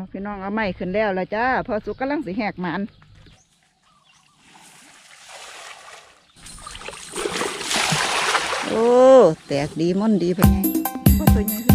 เอาพี่น้องเอาไม้ขึ้นแล้วละจ้าพอสุกกำลังสิแหกมันโอ้ แตกดีม่อนดีเป็นไงว่าตัวใหญ่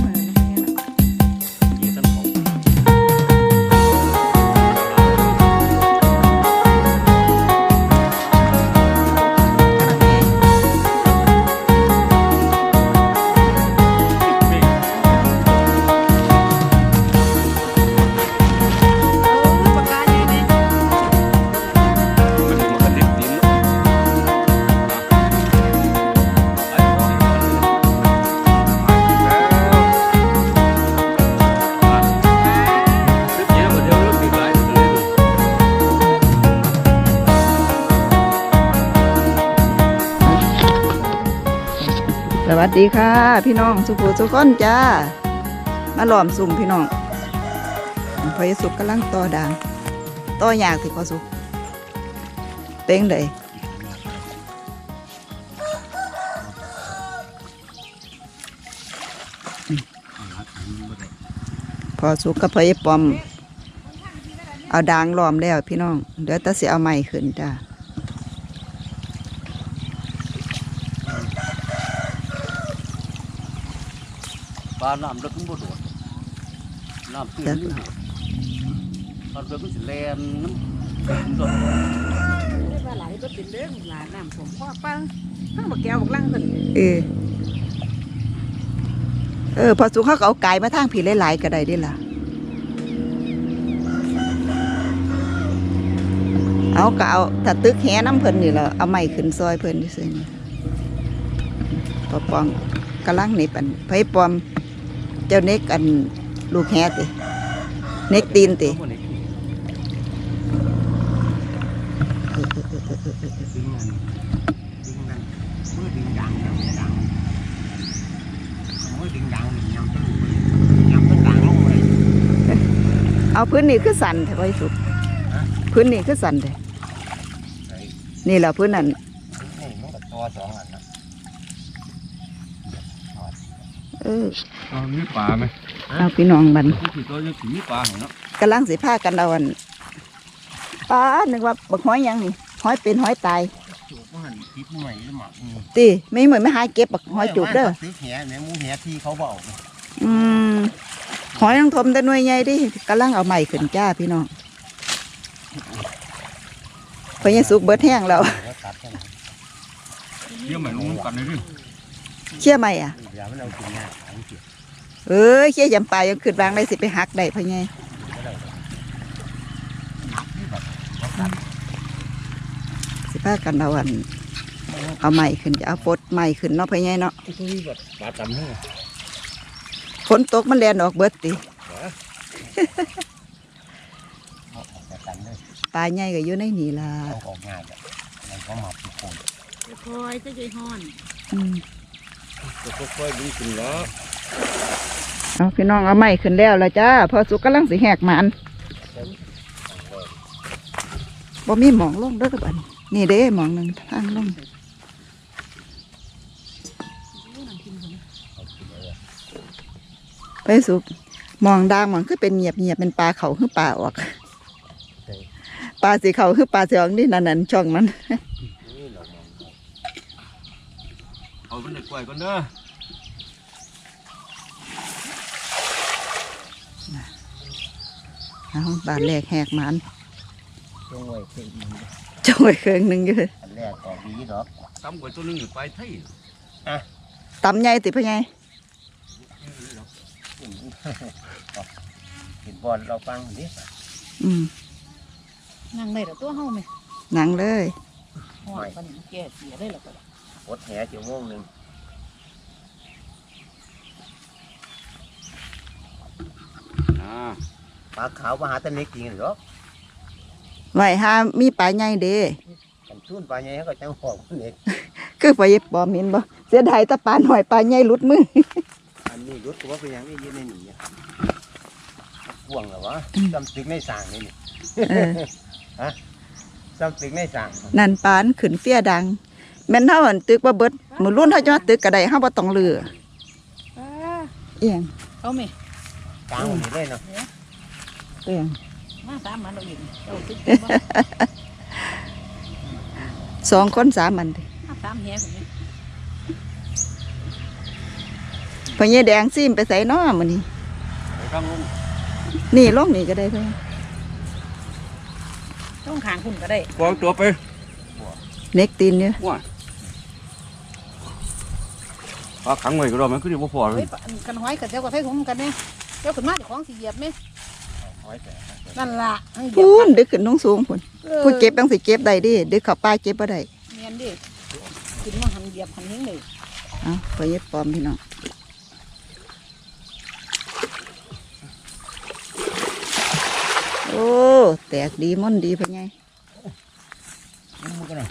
ดีค่ะ พี่น้องสุภูสุขคนจ้า มาหลอมสุ่มพี่น้องพอยสุกกำลังต่อด่างต่อยากสิพอสุกเต็งเลยพอสุกกับพอยปอม เอาด่างหลอมแล้วพี่น้องเดี๋ยวตาเสียเอาใหม่ขึ้นจ้า ปลาน้ำลึกมันบ่โดดน้ำตื้นนี่หาปลาเบือก็สิแลนน้ำตื้นตัวปลาไหลก็เป็นเรื่องหลานน้ำผมพ่อปังทั้งบักแก้วบักลังคนเออเออพอสุกเขาก็เอาไก่มาทางผีหลายๆก็ได้ดิล่ะ เอาก็เอาถ้าตึกแหน้ำเพิ่นนี่แหละเอาไม้ขึ้นซอยเพิ่นซื่อๆนี่พอปองกำลังนี่ปันไผปอม เจ้าเน็กอันลูกแหติเน็กตีนติพวกนี้เออเออเออเออเออเออดึงนั่นดึงนั่นเมื่อดึงดังยังไม่ดังเมื่อดึงดังนี่ยังต้นยังต้นดังลงเลยเอาพื้นนี่คือสั่นแท้ไว้สุกพื้นนี่คือสั่นแท้ไอ้นี่แหละพื้นนั่นนี่มันก็ตัวสองอันนะ เออเอามีปลาไหมเอาพี่น้องบันที่สิตัวยังสิมีปลาเหรอเนาะกำลังสิพากันเอาอันปลานึกว่าบักหอยหยังนี่หอยเป็นหอยตายจูบมันติดใหม่หรือหมักนี่ตีไม่เหมือนไม่หาเก็บบักหอยจูบเด้อซื้อแหเนี่ยมูแหที่เขาบอกอืมหอยต้องทมแต่หน่วยใหญ่ดิกำลังเอาใหม่ขึ้นจ้าพี่น้องเพราะยังสุกเบิดแห้งแล้วแล้วตัดกันเดี๋ยวเหมือนลงกันเลยดิ เชี่ยไหมอะเดี๋ยวมันเอากินยากอันเสียเอ้ยเชี่ยยำปลายังขึ้นวางได้สิไปหักได้เพราะไงก็ได้สิพากันเอาอัน เอาใหม่ขึ้นจะเอาปลดใหม่ขึ้นเนาะเพราะไงเนาะที่นี่แบบปลาตำนี่ฝนตกมันแลนออกเบิดติแต่กันเลยปลาใหญ่ก็อยู่ในนี่ล่ะเอาออกงานแบบมันก็หมักทุกคนคอยจะใจห้อนอืมจะ ค่อยๆดึงขึ้นแล้วเอาพี่น้องเอาใหม่ขึ้นแล้วละจ้าพอสุกกำลังสิแหกหมันบ่มีหมองลงเด้อกับอันนี่เด้หมองหนึ่งทางลงไปสุกหมองดางหมองคือเป็นเงียบเงียบๆเป็นปลาเขาคือปลาออกปลาสีเขาคือปลาสีออกนี่นั่นนั่นช่องนั้น นี่เรามอง เอาเป็นเด็กกล้วยก่อนเด้อเอาบาทแรกแหกหมันช่วงไว้เพิ่งจ้องไว้เครื่องหนึงอยู่อันแรกก็ดีดอกตำกล้วยตัวหนึงอยู่ปลายไทยตำใหญ่ติพ่อใหญ่เห็นบอลเราฟังดิอืมนั่งได้หรอตัวเฮาไหมหนังเลยห้อนปานนี้แก่เสียได้หรอก็ กดแหชั่วโมงหนึ่งอ่าปลาขาวมาหาตะเน็กจริงหรอไว้ห้ามีปลาใหญ่เด้กันทุ่นปลาใหญ่เขาก็จังหอกเน็กคือไปปอมเห็นบ่เสียดายแตะปลาหน่อยปลาใหญ่หลุดมืออันนี้รุดตัวเป็นอย่างนี้ยืนในหนีอะพ่วงเหรอวะจำตึกในสางนี่นี่เออจำตึกในสางนั่นปานขึ้นเฟียดัง แม่นเฮาอันตึกบ่เบิดมื้อรุ่นเฮาจะมาตึกก็ได้เฮาบ่ต้องเลือป้าเอียงเขาไหมกลางนี่เลยเนาะเตียงมาสามมันเราอีกเจ้าตึกบ่สองคนสามมันดิมาสามแหผมนี่พญาแดงซิมไปใส่น้อมันนี่ไปข้างลงนี่ลงนี่ก็ได้เพื่อนต้องขางคุณก็ได้วางตัวไปเน็กตีนเนี่ยว่า ปลาขังไว้ก็ได้มันคือที่บ่พอเลเฮ้ยยปะอันกันห้อยกับเจ้าก็ใช้ถุงกันเนี่ยเจ้าขึ้นมาเดี๋ยวของสิเหยียบไหมหอยแต่นั่นล่ะให้เหยียพูบนดึกขึ้นน้องสูงพุ่นออผู้เก็บต้องสิเก็บได้ดิดึกเข้าป่าเก็บบ่ได้เนียนดิกินมาหันเหยียบหันเฮงเลยเอาพญาปลอมพี่น้องโอ้แตกดีม่อนดีพะไงมันก็น่ะ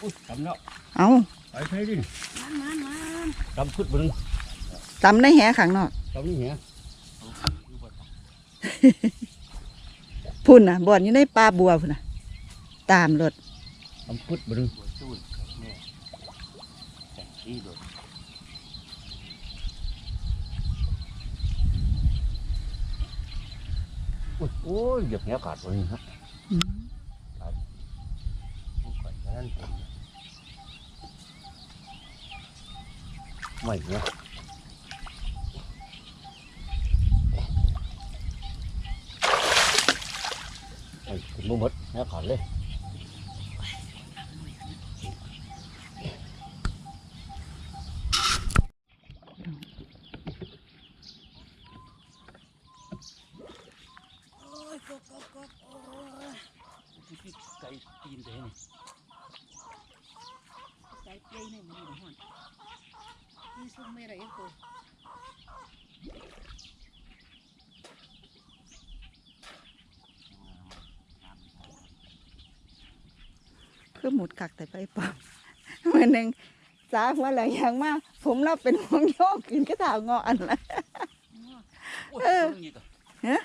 อุ้ยทำแล้วเอา ไปใช้ดิมันมันมันทำขึ้นบนตำในแหขังนอกทำนี่เหี้ยพุ่นน่ะบ่อนอยู่ในป่าบัวพุ่นน่ะ ตามรถทำขึ้นบนสู้เนี่ยแต่งที่เลยอุ้ยโอ้ยเหยียบแหขาดตัวนี้ครับอืมนั่น ไม่เนี่ยไอ้ถึงบ่หมดแหขาดเลยโอ้ยกบกบกบโอ้ยไก่ตีนเด้งใจเปรี้ยมันอยู่ห้องนี่ซุ่มไม่ต่ไปปลอมเนึ่ยมากผมเราเป็นห่วงโยกกิน กระถางงออันละเออฮะ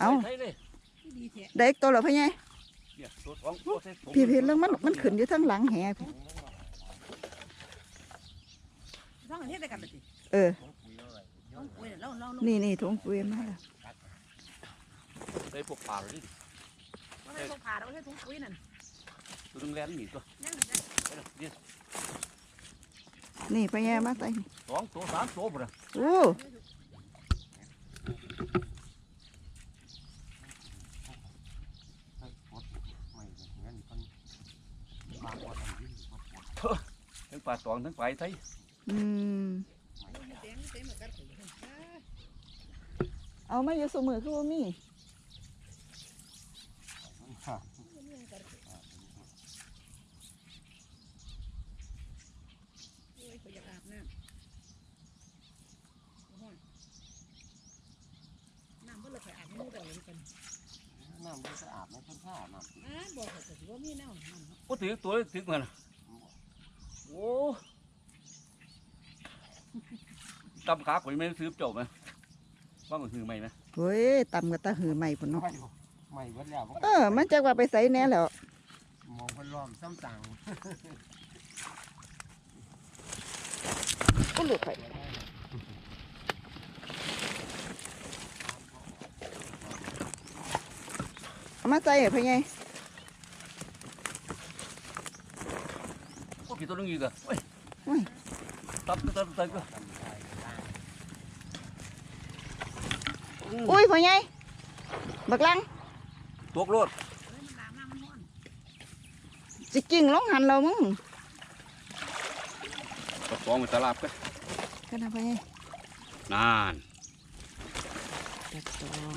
เอาใช่เลยที่ดีแท้ได้อีกตัวเหรอพี่ไงเนี่ยตัวสองตัวใส่ถุงพี่พี่เรื่องมันมันขึ้นอยู่ทั้งหลังแห พี่ต้องอันนี้ได้กันเลยสิเออต้องคุยเล่าเล่านี่นี่ถุงปุ๋ยมาแล้วใส่พวกปลาเลยดิว่าให้เขาผ่าเราให้ถุงปุ๋ยนั่นตัวนึงแล่นหนีตัวยังไปเลยเนี่ยนี่พี่ไงมาใส่นี่สองตัวสามตัวหมดเลยโอ้ไม่งั้นคนบางคนยิ่งทั้งปลาตองทั้งปลาไทย อืมเต็มเต็มเหมือนกันเอามาอยู่สมือคือว่ามีโอ้ยเขาอยากอาบน้ำน้ำเพื่อเราไปอาบมือเราเลยกันน้ำมันสะอาดไม่ค่อนข้างน้ำอ่าบอกเขาสิว่ามีแนวนั่นโอ้ถือตัวถือมันโอ้ ตำขาข่อยไม่ซื้อเจ้าไหมว่ามันคือไม่ไหมเฮ้ยตำกับตาหือใหม่พุ่นเนาะไม่เบิดแล้วเออ มันจะว่าไปใส่แหน่แล้วมองคนล้อมซ้ำต่างก็หลุดไปเอามาใส่เหรอพี่ไงโอ้กี่ตัวนึงอีกอะเฮ้ยอุ้ยตับตับตับ ตับก็อุ้ยพี่ไงบักลังตกรถมันลามน้ำมันร้อนสิกิ่งลงหันเรามึงกระป๋องไปตลาดกันกันนะพี่ไงนานกระตอง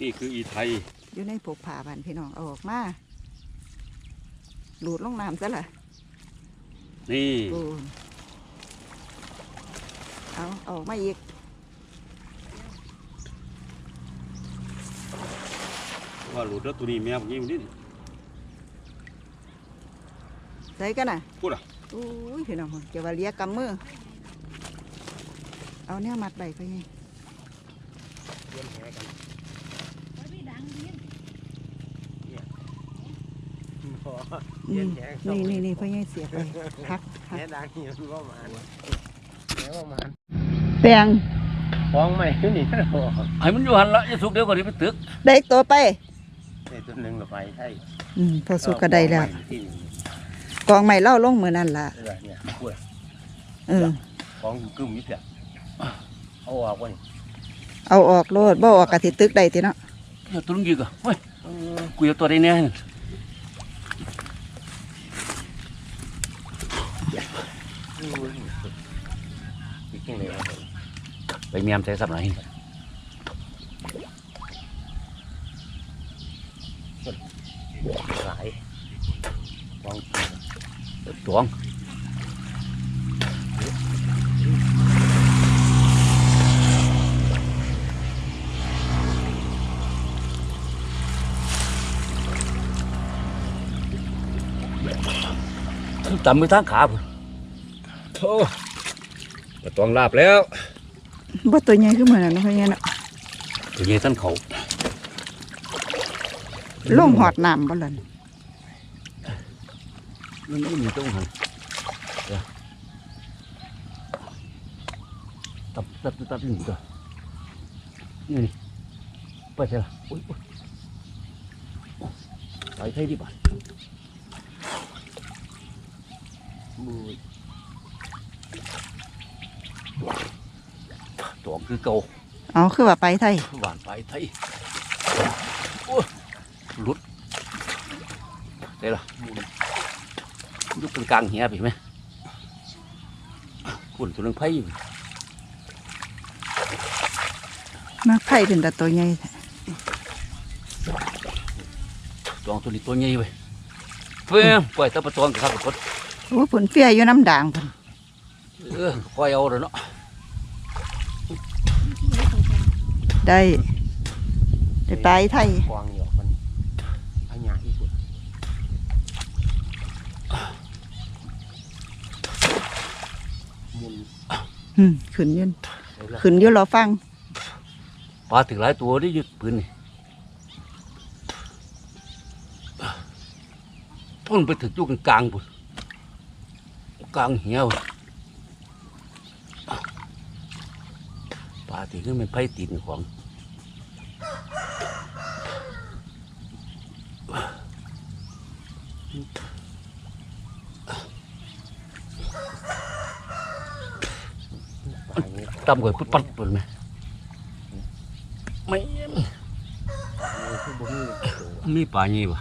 นี่คืออีไทย อยู่ในผูกผ่าบ้านพี่น้องเอาออกมาหลุดลงน้ำซะละนี่โอ้เอาเอาออกมาอีก ว่าหลุดแล้วตัวนี้แมวอย่างนี้มันนี่ใส่กันน่ะพูดอะอุ้ยพี่น้องจะว่าเลียกำมือ เอาเนี่ยมัดใบไปไงเลี้ยงแหกันไว้ไม่ดังดีอืมนี่นี่นี่ไปไงเสียบไปพักพักแหดังอยู่ว่ามาแหว่ามาแปลงฟ้องใหม่ขึ้นนี่นะโอ้ให้มันอยู่หันละจะสุกเดียวกว่านี้ไปตึก ได้อีกตัวไป ได้ตัวหนึ่งเราไปใช่อืมพอสุกก็ได้แล้วเอาของใหม่ที่หนึ่งกองใหม่เล่าลงมือนั่นล่ะ เออเนี่ยกล้วยเออ ของกึ่มนิดเดียวเอาออกวะนี่เอาออกโลดบ่ออกกะทิตึกได้ติเนาะเดี๋ยวตัวลุงยิกอะเฮ้ยกูจะตัวได้แน่นี่จริงๆเลยครับผมไปเมียมใส่สับไหน หลายฟ้องตวงตำมือทางขาพุ่นโอ้ปตองลาบแล้วบ่ตัวใหญ่ขึ้นเหมือนนั้นเนาะพ่อใหญ่เนาะตัวนี้ท่านเขา ลงหอดน้ำบ่ล่ะมันไม่มีตรงหันตับตับตับตับนี่ตัวนี่นี่ไปเถอะโอ้ยโอ้ยไปไทยดีบ่ะมือตัวคือเก่าเอาคือว่าไปไทยหวานไปไทยโอ้ ยหลุดได้ละยุบกลางๆเหี้ยไปไหมคุณตัวนึงไผ่อยู่มาไผเป็นแต่ตัวใหญ่แท้ตองตัวนี้ตัวใหญ่เว้ยเพื่อปล่อยตะปะตองกับข้าวกดโอ้ผลเฟียอยู่น้ำด่างพุ่นเออคอยเอาเลยเนาะได้ได้ไปไทย กวางอยู่มันอันยาที่สุดมุน อืมขึ้นอยืนเลยละขึ้นอยู่รอฟังปลาถึงหลายตัวได้ยึดปืนนี่พ่นไปถึงจุกกลางปุ่นกลางเหี้ยวปลาถึงก็เป็นไผ่ตีนของป่า ตำก่อยพุดปัดปุ่นไหมไม่นี่คือบ่มีตัวมีปลางี้ปะ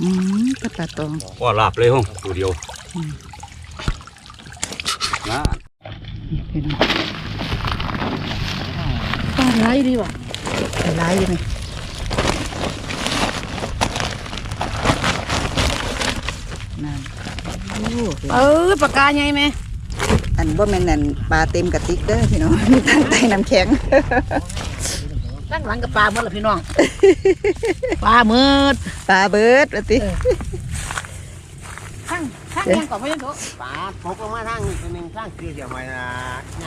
อืมกระตาตองว่าลาบเลยห้องตัวเดียวนะนี่พี่น้องปลาไหลดีว่ะไปร้ายอยู่ไหมนั่นโอ้เออปากกาใหญ่ไหม อันบ่แม่นนั่นปลาเต็มกระติกเด้อพี่น้องมีตั้งใต้น้ำแข็ง ตั้งหลังกับปลาหมดละพี่น้อง ปลาหมืดปลาเบิดว่าติข้างข้างยังก่อนไม่ยังโถป่าพกลงมาทางนี้ตัวหนึงทางคือเดี๋ยวมาอะ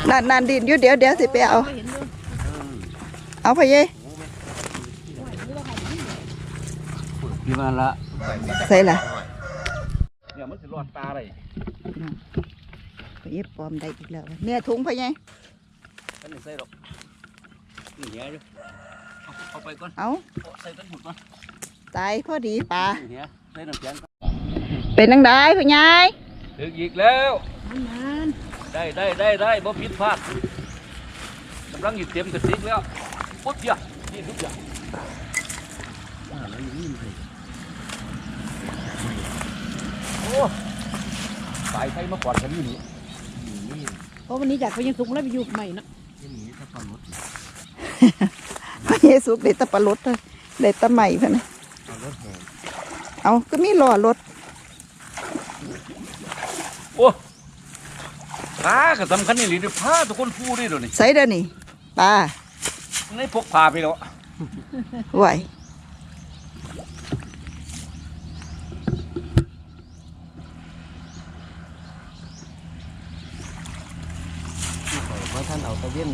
นั่นนั่นดินอยู่เดี๋ยวเดี๋ยวสิไปเอา ไม่เห็นเลยเอาไปเย่พี่มาละใส่ละเนี่ยมันสิรอดปลาอะไรไป เย่ปลอมได้อีกแล้วแม่ถุงไปเย่กันไม่ใส่หรอกนี่เหี้ยอยู่เอาเอาไปก่อนเอาเอาใส่ต้นหุ่นก่อนตายพอดีปลานี่เหี้ยใส่น้ำแข็งก่อนเป็นนังได้พี่ยายถึงอีกแล้วมันนานได้ได้ได้ได้บ่ผิดพลาดกำลังอยู่เต็มกระติกแล้วปุ๊บเดียวนี่ทุกอย่างโอ้สายไทยมาก่อนกันนี่นี่ เพราะวันนี้อยากไปยังสุกแล้วไปอยู่ใหม่เนาะที่หนีถ้าปลาหมดพระเยซูเด็ดตะปลารถเลยเด็ดตะใหม่พะนะเอารถแห่เอาก็มีล้อรถโอ้พาก็สำคัญนี่หรือพาทุกคนพูดได้ด้วยนี่ใส่เด้อนี่ปลาในพกพาไปแล้วไหว เพราะท่านเอาตะเวียน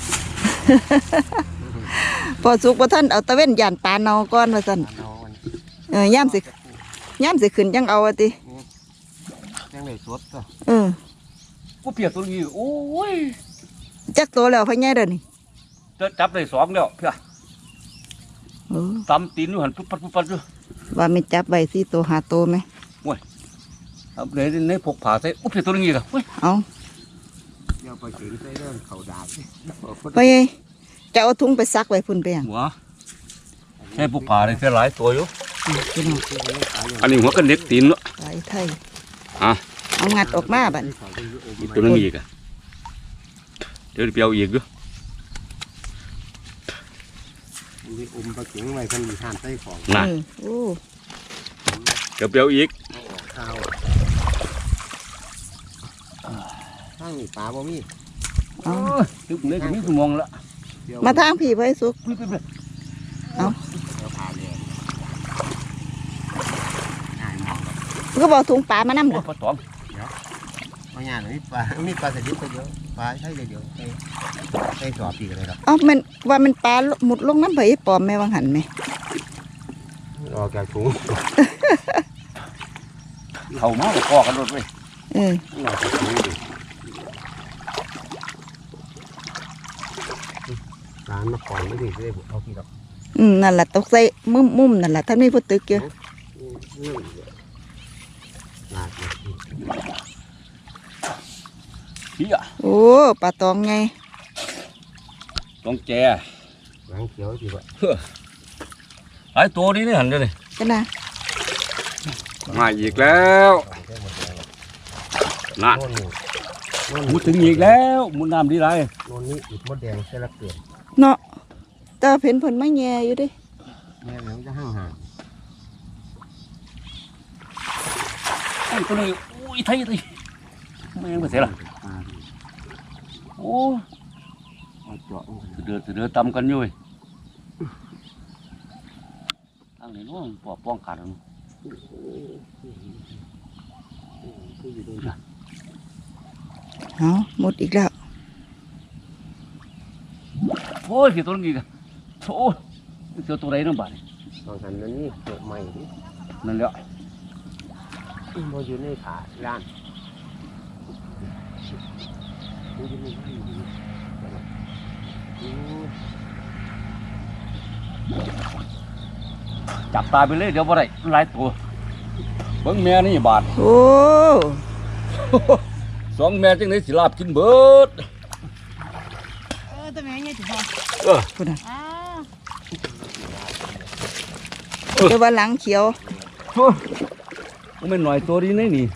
อย่างน้องเนาพอสุกบ่ท่านเอาตะเว้นยานปลาเนาก่อนว่าซั่นเนามันเออย่ามสิย่ามสิขึ้นจังเอาอะติยังได้สดก็เออกูเปียกตัวนี้โอ้ยจักตัวแล้วพ่อใหญ่เด้อนี่จะจับได้สองแล้วเพื่อโอ้ตำตีนอยู่หันปุ๊บปัดปุ๊บปัดอยู่ว่าไม่จับใบสี่ตัวหาตัวไหมเอาในในพกผ่าใส่อุ๊บใส่ตัวนึงอีกอะเฮ้ยเอา เดี๋ยวไปถึงใส่เรื่องเขาดาบสิพ่อใหญ่จะเอาถุงไปซักไว้พุ่นไปยังหัวใช่พกผ่าได้เสียหลายตัวอยู่พี่น้องอันนี้หัวกันเด็กตีนเนาะไปไทยอะเอางัดออกมาบัดอีกตัวนึงอีกอะเดี๋ยวเปียวอีกด้วยมีอุ้มปลาเข็งไว้เพิ่นมีทานใส่ของน่ะเออโอ้เดี๋ยวเปียวอีก เอาออกข้าวข้างนี้ปลาบ่มีเอาตึกเลยก็มีสมองละเดี๋ยวมาทางพี่ไว้สุกเฮ้ยเฮ้ยเฮ้ยเดี๋ยวพาเลยอ่านมองกับก็บอกถุงปลามานํโอ้ล่ะปลาตองบางอย่างมีปลามีปลาสลิดตัวเดียวปลาใช่เดียวใส่ใส่สอบปีกเลยครับเอ้ามันว่ามันปลาหมุดลงน้ำไผปลอมแม่วังหันไหมออกจากถุงเข้ามาก็กอกันรถเว้ยเออออกจากถุง ดิร้านมาก่อนไม่ดีเลยเอากี่ดอกอืมนั่นล่ะตกใส่มุมมุมนั่นล่ะท่านมีผู้ตึกอยู่นี่ลาดเลยเฮียโอ้ปลาตองไงต้องแจหลังเขียวดีกว่าหลายตัวนี้นี่หันเลยกันนะมาอีกแล้วได้หมดแล้วน่ะโน่นนี่โน่นมุนี่ดถึงอีกแล้วมุดน้ำดีไรโน่นนี่อิดมดแดงใส่ละเกลือ เนาะแต่ว่าเพิ่นเพิ่นมาแย่อยู่เดิแม่เหลืองจะห่างห่างไอ้ตัวนี้อุ้ยไทยไทยแม่งไปเสียละปลาโอ้เอาเจาะเดือดเดือดตำกันอยู่เว้ยทางนี้นู้นปอป้องกันเอาหมดอีกแล้ว โอ้ยกี่ตัวนี้กันโอ้ยเสียวตัวไหนน้ำบาดนี่ตอนนั้นนี่เจาะใหม่ดินั่นแหละพออยู่ในขาล้านอยู่ในบ้านอยู่นี่จับตาไปเลยเดี๋ยวบ่ได้หลายตัวเบิ่งแม่นี่บาดโอ้สองแม่จังไดสิลาบกินเบิด เออแต่แม่ยังถึงพอ เออพุ่นน่ะอ้าวแต่ว่าหลังเขียวมันไม่นหน่อยตัวนี้นี่นี่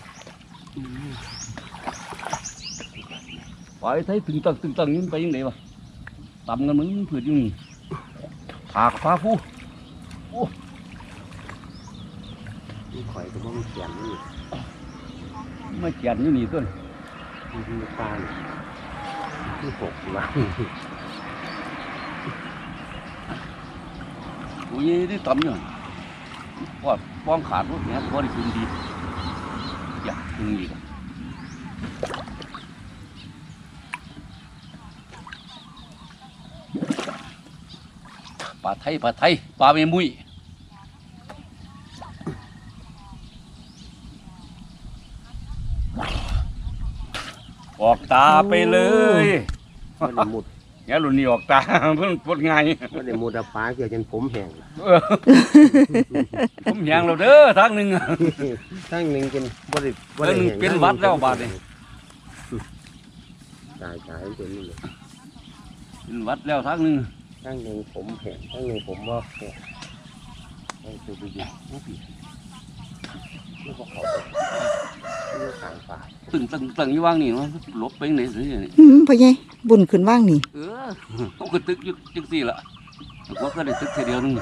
ไปไทยตึงตังตึงตังนี่มันไปยังไงวะตำกันมันผืดอยู่นี่ผากฟ้าฟูที่ข่อยก็บ่มีเขียนนี่ไม่เกียนอยู่นี่ต้นที่ที่ปลาที่หกล้าน โอ้ยได้ตำอยู่ว่าป้องขาดรถเนี่ยพอได้คืนดีอยากคืนอีกปลาไทยปลาไทยปลาเมมุยออกตาไปเลยม่ได้มุด เนี่ยรุ่นนี้ออกตา เพิ่งปวดง่ายไม่ได้มุดเอาปลาเกี่ยวจนผมแห้งเออผมแหงเราเด้อทางหนึ่งทั้งหนึ่งเป็นบ่ได้บ่เออหนึ่งเป็นหวัดแล้วบาดนี่ตายตายเป็นนี่เลยเป็นหวัดแล้วทางหนึ่งทั้งหนึ่งผมแห้งทั้งหนึ่งผมบ่แห้งต้องตัวไปอยู่ นี่ปีนี่พวกเขานี่ทางป่าตึงตึงตึงอยู่ว่างนี่มันหลบไปไหนสิเนี่ยอืมพ่อใหญ่บุญขึ้นว่างนี่เออเขาก็ตึกอยู่จังสี่ละว่าก็ได้ตึกแค่เดียวนึง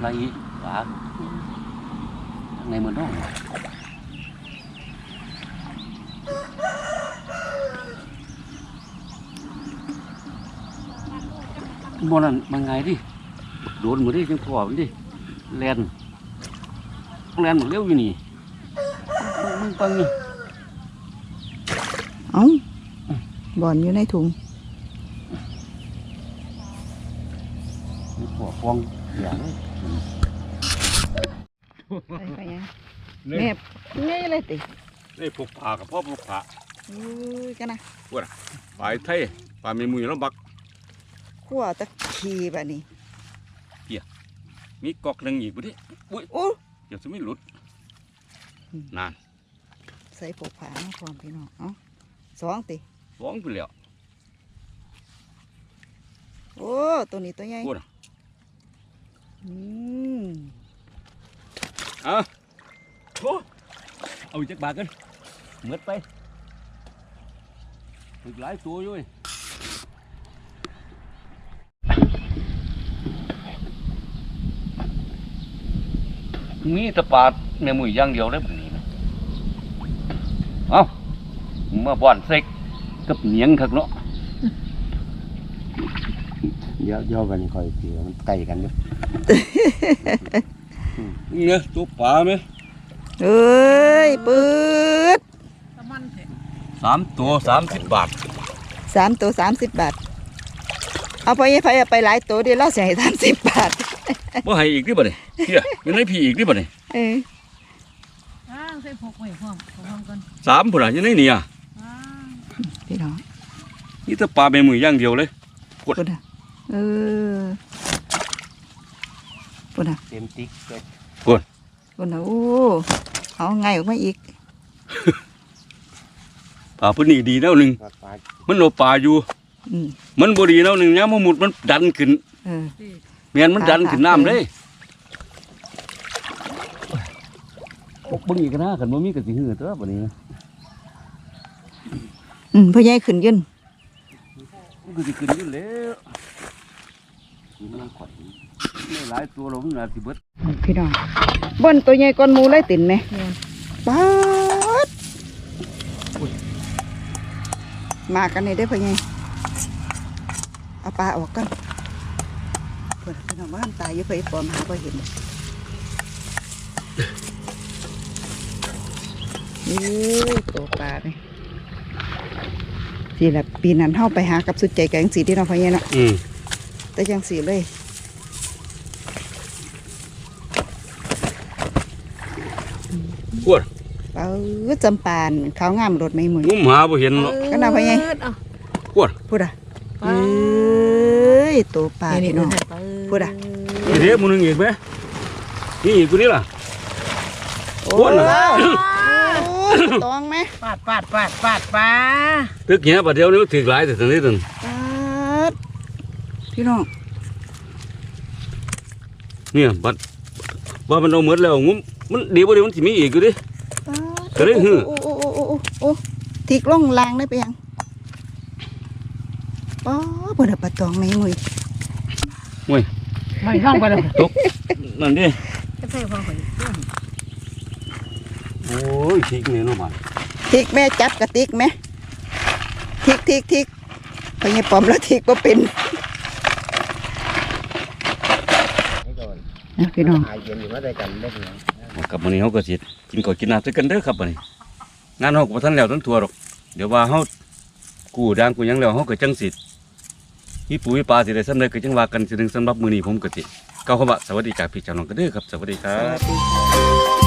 ไรหวาในเมืองน้องบ่นั่นมันไงดิโดนหมดดิจังพอมันดิแลน แลนหมดเร็วอยู่นี่มึงปังนี่เอ้าบ่อนอยู่ในถุงหัวฟองอย่างไปยังแม่ง่ยเลยตินี่ผูกผากับพ่อผูกผาอุ้กันนะปลายไทยปลาเมมุยแล้วบักขั้วตะขีแบบนี้เปียมีกอกหนึ่งอีกบ่ดิอุ้ย โอ้เดี๋ยวจะไม่หลุดอืมนานใส่ผกผามาพร้อมพี่น้องเอ้าสองติฟ้องไปแล้วโอ้ตัวนี้ตัวใหญ่พูดอะอืมเอาโอ้เอาอีกจักบาทกันเมืดไปถึกหลายตัวอยู่เว้ย มีแตะปาดแม่มุยอย่างเดียวได้แบบนี้นะเอามาบ่อนเซ็กกับเหนียงคักเนาะเดี๋ยวเดี๋ยวกันคอยเสียมันไก่กันอยู่ เนี่ยตัวปลาไหมเอ้ยปืดตะมันเถอะสามตัวสามสิบบาทสามตัวสามสิบบาท เอาไปไปเอาไปหลายตัวเดียวเราเสียให้สามสิบบาท บ่ให้อีกดิบ่เนี่ยเฮียยังได้พี่อีกดิบ่เนี่ยเอออ้างใส่พกไว้พร้อมพร้อมกันสามพุ่นล่ะยังได้เนี่ยอ้างพี่น้องนี่ถ้าปลาแม่มืออย่างเดียวเลยปุ่นอะเออปุ่นอะเต็มติ๊กเลยปุ่นอะโอ้เอาไงออกมาอีกปลาพุ่นนี่ดีแล้วหนึ่งปลาปลามันเอาปลาอยู่อืมมันบ่ดีแล้วหนึ่งเนี่ยมันหมุดมันดันขึ้น เออสิเมียนมันดันขึ้นน้ำเลยพวกเบิ่งอีกนะคันบ่มีก็สิหือตัวบัดนี้นะอืมพ่อใหญ่ขึ้นยืนมันก็สิขึ้นอยู่แล้วนี่มันข่อยไม่หลายตัวหรอกมันน่าสิเบิดพี่น้องบนตัวใหญ่ก้อนหมูเลยติ่นไหมแม่นป๊าดมากันนี่ได้อพ่อใหญ่เอาปลาออกกัน เพื่อนพี่น้องว่ามันตายอยู่เพื่อปลอมหาพ่เห็นนี่ตัวปลาเนี่ยสิละปีนั้นเข้าไปหากับสุดใจแกงสีที่เราพ่อใหญ่เนาะอืมแต่ยังสีเลยพวดเออจำปานขาวงามรถไม่มืองุมหาบ่เห็นเนาะก็น่าไปไงเอาพวดพูดอะปลาเอ้ ยตัวปลาพี่น้องพูดอะนี่เด้มื้อนึงอีกไหมนี่อีกกูนี่ล่ะโอ้พูดน่ะโอ้ตองไหมปาดปาดปาดปาดปลาตึกเหี้ยบัดเดียวนี้มันถึกหลายแต่ตอนนี้ตอนปาดพี่น้องเนี่ยบัดว่ามันเอาหมดแล้วงุ้มมันเดี๋ยวเดี๋ยวมันสิมีอีกอยู่ดิปาดก็เลยหื้อโอ้โอ้โอ้โอ้โอ้โอ้ทิกล่องลางได้ไป ยังป้าเปิดปลาตองไม่มือไม่ท่องไปเลยตกนั่นดิจะใส่พอข่อยโอ้ยทิกนี่เนาะบัดทิกแม่จับกระติกไหมทิกทิกทิกพอยังปลอมแล้วทิกก็เป็นให้ก่อนนะพี่น้องหายเย็นอยู่มาด้วยกันได้ไหมกับมื้อนี้เฮาก็สิกินข้าวกินน้ำด้วยกันเด้อครับบัดนี้งานเฮาก็บ่ทันแล้วทั้งทั่วหรอก เดี๋ยวว่าเฮากู้ด่างกูหยังแล้วเฮาก็จังสิ พี่ปุ๋ยปลาสิได้สำเร็จก็จังว่ากันสิถึงสำหรับมื้อนี้ผมก็สิก้าวคำว่าสวัสดีจากพี่เจ้าน้องกันเด้อครับ สวัสดีครับ